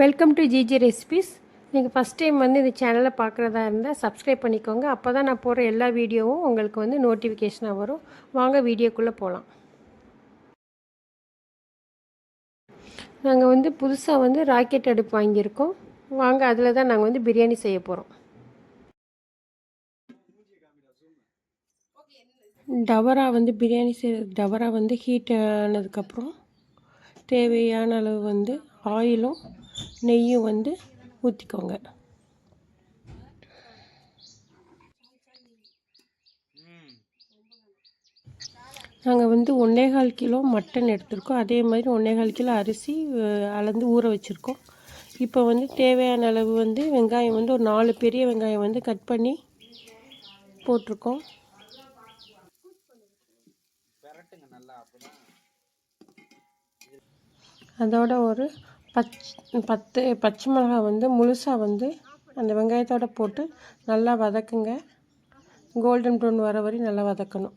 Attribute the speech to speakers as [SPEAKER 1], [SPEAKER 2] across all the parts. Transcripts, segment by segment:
[SPEAKER 1] Welcome to G G recipes நீங்கள் first time வந்து இந்த சேனலை பார்க்குறதா இருந்தால் சப்ஸ்கிரைப் பண்ணிக்கோங்க. அப்போ தான் நான் போடுற எல்லா வீடியோவும் உங்களுக்கு வந்து நோட்டிஃபிகேஷனாக வரும். வாங்க வீடியோக்குள்ளே போகலாம் நாங்கள் வந்து புதுசாக வந்து ராக்கெட் அடுப்பு வாங்கியிருக்கோம். வாங்க அதில் தான் நாங்கள் வந்து பிரியாணி செய்ய போகிறோம் டவரா வந்து பிரியாணி செய் டவரா வந்து ஹீட் ஆனதுக்கப்புறம் தேவையான அளவு வந்து ஆயிலும் நெய்யும் வந்து ஊற்றிக்கோங்க நாங்கள் வந்து ஒன்றேகால் கிலோ மட்டன் எடுத்திருக்கோம். அதே மாதிரி ஒன்றேகால் கிலோ அரிசி அளந்து ஊற வச்சுருக்கோம். இப்போ வந்து தேவையான அளவு வந்து வெங்காயம் வந்து ஒரு நாலு பெரிய வெங்காயம் வந்து கட் பண்ணி போட்டிருக்கோம். அதோட ஒரு பச் பத்து பச்சை மிளகாய் வந்து முழுசாக வந்து அந்த வெங்காயத்தோட போட்டு நல்லா வதக்குங்க. கோல்டன் ப்ரௌன் வர வரையும் நல்லா வதக்கணும்.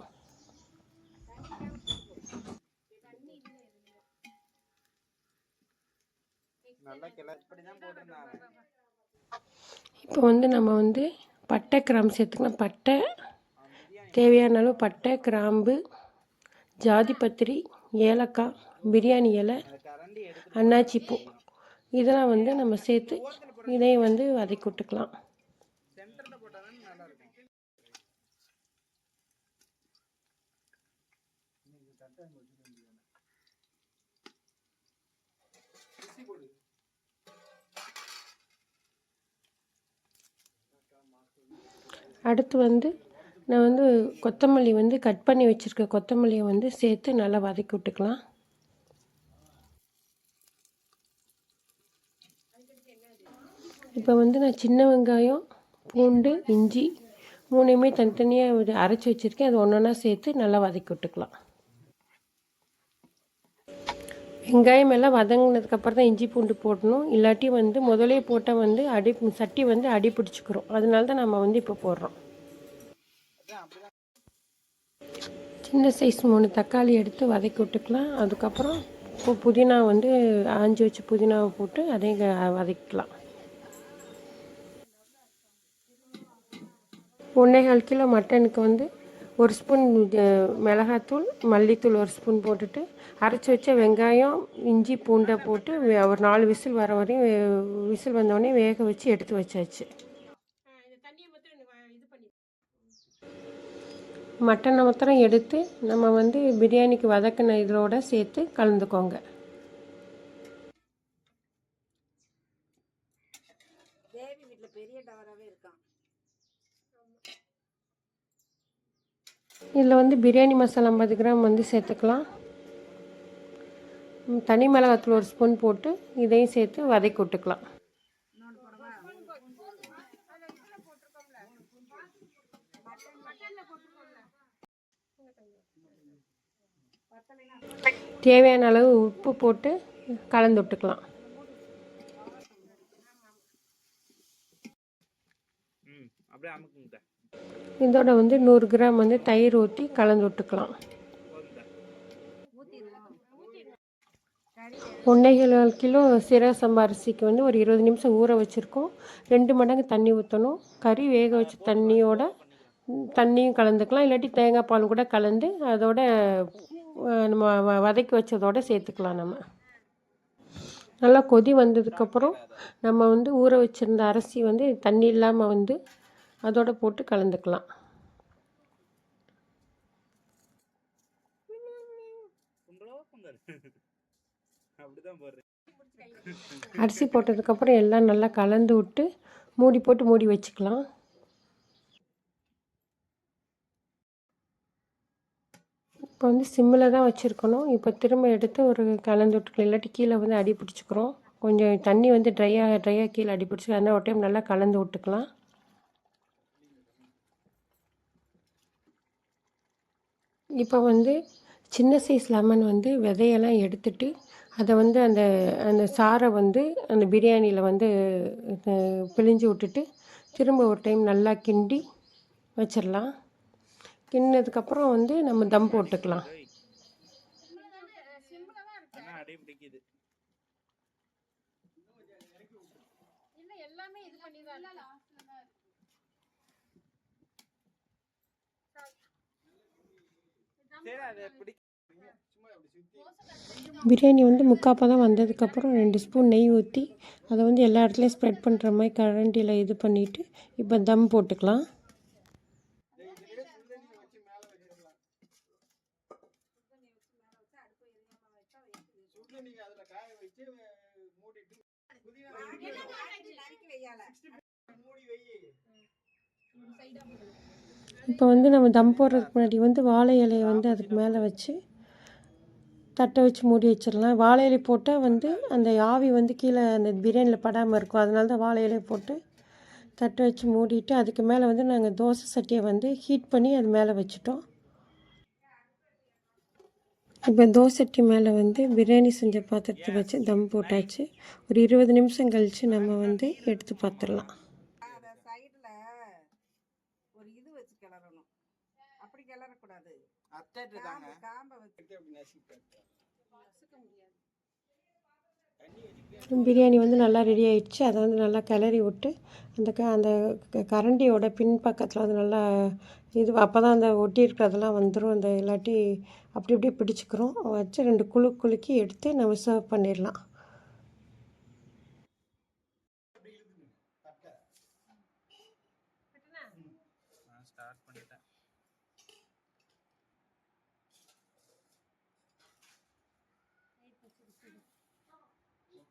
[SPEAKER 1] இப்போ வந்து நம்ம வந்து பட்டை கிராம்பு சேர்த்துக்கலாம். பட்டை தேவையான அளவு பட்டை கிராம்பு ஜாதி பத்திரி ஏலக்காய் பிரியாணி இலை அன்னாச்சி பூ இதெல்லாம் வந்து நம்ம சேர்த்து இதையும் வந்து வதக்கி விட்டுக்கலாம். அடுத்து வந்து நான் வந்து கொத்தமல்லி வந்து கட் பண்ணி வச்சுருக்க கொத்தமல்லியை வந்து சேர்த்து நல்லா வதக்கி விட்டுக்கலாம். இப்போ வந்து நான் சின்ன வெங்காயம் பூண்டு இஞ்சி மூணையுமே தனித்தனியாக அரைச்சி வச்சுருக்கேன். அது ஒன்று ஒன்றா சேர்த்து நல்லா வதக்கி விட்டுக்கலாம். வெங்காயம் எல்லாம் வதங்கினதுக்கப்புறம் தான் இஞ்சி பூண்டு போடணும். இல்லாட்டி வந்து முதலே போட்டால் வந்து அடி சட்டி வந்து அடி பிடிச்சிக்கிறோம். அதனால தான் நம்ம வந்து இப்போ போடுறோம். சின்ன சைஸ் மூணு தக்காளி எடுத்து வதக்கி விட்டுக்கலாம். அதுக்கப்புறம் இப்போ புதினா வந்து ஆஞ்சி வச்சு புதினாவை போட்டு அதையும் வதக்கிக்கலாம். ஒன்றேகால் கிலோ மட்டனுக்கு வந்து ஒரு ஸ்பூன் மிளகாத்தூள் மல்லித்தூள் ஒரு ஸ்பூன் போட்டுட்டு அரைச்சி வச்ச வெங்காயம் இஞ்சி பூண்டை போட்டு ஒரு நாலு விசில் வர வரையும் விசில் வந்தோடனே வேக வச்சு எடுத்து வச்சாச்சு. மட்டனை மாத்திரம் எடுத்து நம்ம வந்து பிரியாணிக்கு வதக்கின இதோட சேர்த்து கலந்துக்கோங்க.
[SPEAKER 2] தேவி பெரிய டவராகவே இருக்கான்.
[SPEAKER 1] இதில் வந்து பிரியாணி மசாலா ஐம்பது கிராம் வந்து சேர்த்துக்கலாம். தனி மிளகாத்தூள் ஒரு ஸ்பூன் போட்டு இதையும் சேர்த்து வதக்கி விட்டுக்கலாம். தேவையான அளவு உப்பு போட்டு கலந்து விட்டுக்கலாம்.
[SPEAKER 3] அப்படியே அமுக்குங்க.
[SPEAKER 1] இதோட வந்து நூறு கிராம் வந்து தயிர் ஊற்றி கலந்து விட்டுக்கலாம். ஒன்றேகால் கிலோ சீரக சம்பா அரிசிக்கு வந்து ஒரு இருபது நிமிஷம் ஊற வச்சுருக்கோம். ரெண்டு மடங்கு தண்ணி ஊற்றணும் கறி வேக வச்ச தண்ணியோட தண்ணியும் கலந்துக்கலாம். இல்லாட்டி தேங்காய் பால் கூட கலந்து அதோட நம்ம வதக்கி வச்சதோட சேர்த்துக்கலாம் நம்ம. நல்லா கொதி வந்ததுக்கப்புறம் நம்ம வந்து ஊற வச்சுருந்த அரிசி வந்து தண்ணி இல்லாமல் வந்து அதோடு போட்டு கலந்துக்கலாம். அரிசி போட்டதுக்கப்புறம் எல்லாம் நல்லா கலந்து விட்டு மூடி போட்டு மூடி வச்சுக்கலாம். இப்போ வந்து சிம்மில் தான் வச்சுருக்கணும். இப்போ திரும்ப எடுத்து ஒரு கலந்து விட்டுக்கலாம். இல்லாட்டி கீழே வந்து அடி பிடிச்சிக்கிறோம். கொஞ்சம் தண்ணி வந்து ட்ரையாக ட்ரையாக கீழே அடி பிடிச்சிக்கலாம். அதனால் ஒரு டைம் நல்லா கலந்து விட்டுக்கலாம். இப்போ வந்து சின்ன சைஸ் லெமன் வந்து விதையெல்லாம் எடுத்துட்டு அதை வந்து அந்த அந்த சாறை வந்து அந்த பிரியாணியில் வந்து பிழிஞ்சு விட்டுட்டு திரும்ப ஒரு டைம் நல்லா கிண்டி வச்சிடலாம். கிண்டினதுக்கப்புறம் வந்து நம்ம தம் போட்டுக்கலாம்.
[SPEAKER 4] எல்லாமே இது பண்ணி தான்
[SPEAKER 3] சரி அதை பிடி
[SPEAKER 1] பிரியாணி வந்து முக்காப்பா தான் வந்ததுக்கப்புறம் ரெண்டு ஸ்பூன் நெய் ஊற்றி அதை வந்து எல்லா இடத்துலையும் ஸ்ப்ரெட் பண்ணுற மாதிரி கரண்டியில் இது பண்ணிவிட்டு இப்போ தம் போட்டுக்கலாம்.
[SPEAKER 2] வையால
[SPEAKER 1] இப்போ வந்து நம்ம தம் போடுறதுக்கு முன்னாடி வந்து வாழை இலையை வந்து அதுக்கு மேலே வச்சு தட்டை வச்சு மூடி வச்சிடலாம். வாழை இலை போட்டால் வந்து அந்த ஆவி வந்து கீழே அந்த பிரியாணியில் படாமல் இருக்கும். அதனால தான் வாழை இலையை போட்டு தட்டை வச்சு மூடிட்டு அதுக்கு மேலே வந்து நாங்கள் தோசை சட்டியை வந்து ஹீட் பண்ணி அது மேலே வச்சுட்டோம். இப்போ தோசை சட்டி மேலே வந்து பிரியாணி செஞ்ச பாத்திரத்தை வச்சு தம் போட்டாச்சு. ஒரு இருபது நிமிஷம் கழித்து நம்ம வந்து எடுத்து பார்த்துடலாம்
[SPEAKER 2] அத சைடுல ஒரு இது வச்சு கிளறணும் அப்படி கிளறக்கூடாது
[SPEAKER 3] அப்டேட்
[SPEAKER 2] காம்பு
[SPEAKER 1] பிரியாணி வந்து நல்லா ரெடி ஆயிடுச்சு. அதை வந்து நல்லா கிளறி விட்டு அந்த க அந்த க- கரண்டியோட பின் பக்கத்தில் வந்து நல்லா இது அப்போ தான் அந்த ஒட்டி இருக்கிறதெல்லாம் வந்துடும் அந்த இல்லாட்டி அப்படி இப்படி பிடிச்சிக்கிறோம். வச்சு ரெண்டு குழு குலுக்கி எடுத்து நம்ம சர்வ் பண்ணிடலாம்.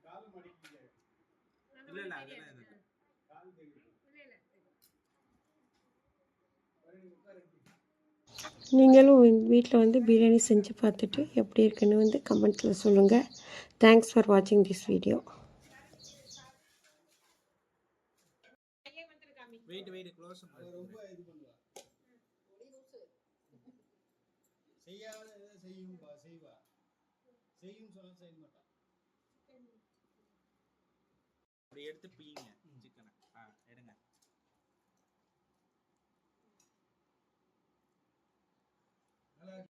[SPEAKER 3] இல்ல இல்ல அதெல்லாம் எதுவும் இல்ல.
[SPEAKER 1] நீங்களும் வீட்டில் வந்து பிரியாணி செஞ்சு பார்த்துட்டு எப்படி இருக்குன்னு வந்து கமெண்ட்ஸில் சொல்லுங்கள் தேங்க்ஸ் ஃபார் வாட்சிங் this video
[SPEAKER 3] wait wait close
[SPEAKER 5] ரொம்ப இது பண்ணுவா செய்யாத எதை செய்யும்பா செய்வா. செய்யும் சொன்னா செய்ய மாட்டா
[SPEAKER 3] அப்படி எடுத்து பீங்க சிக்கனை ஆ எடுங்க. நல்லா